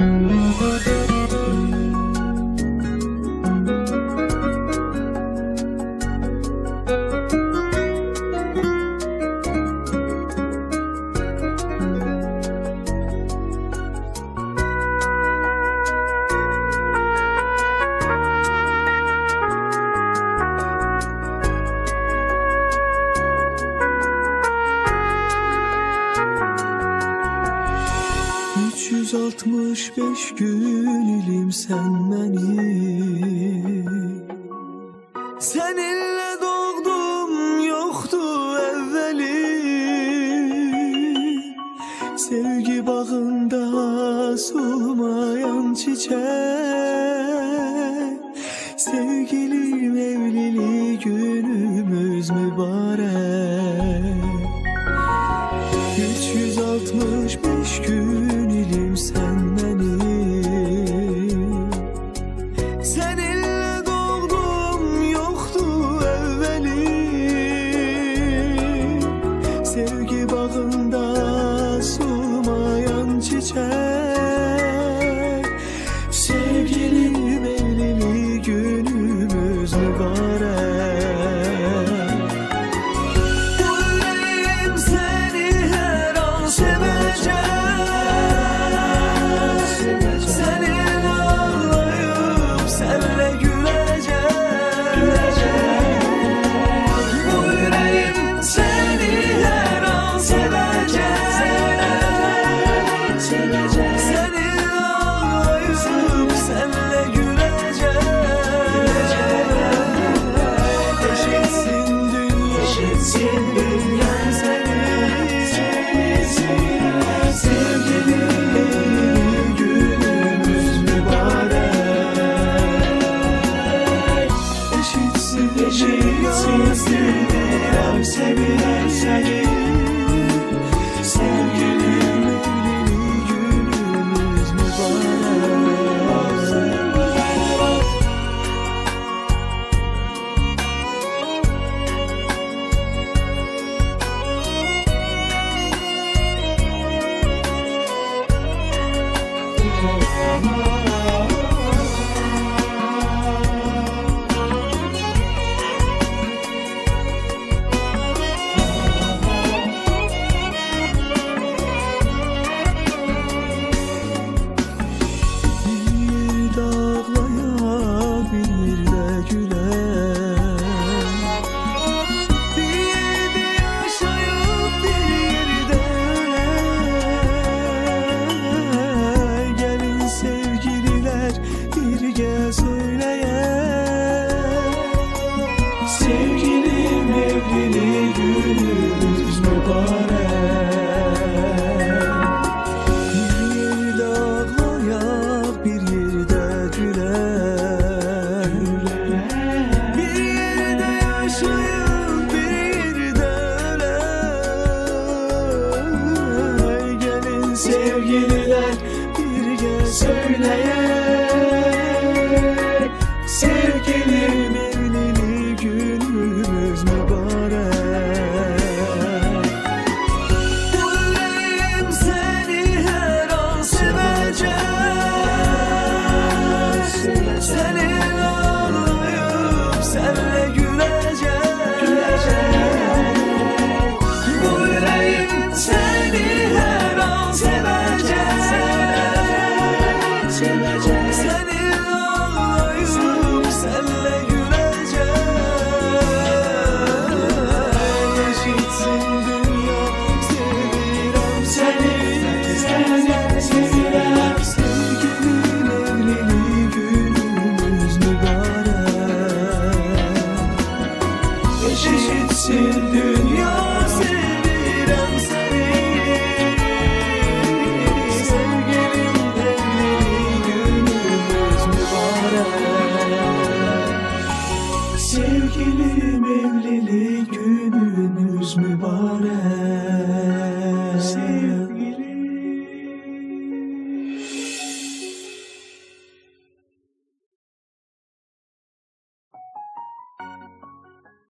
Música ...365 gün ilim sen benim Seninle doğdum yoktu evveli. Sevgi bağında solmayan çiçek. Sevgilim evliliği günümüz mübarek solmayan I. Evliliği günümüz mübarek. Bir yerde ağlayak, bir yerde gülen Bir yerde yaşayıp bir yerde ölen Gelin sevgililer bir gel söyleyen Sevgilim evlilik gününüz mübarek.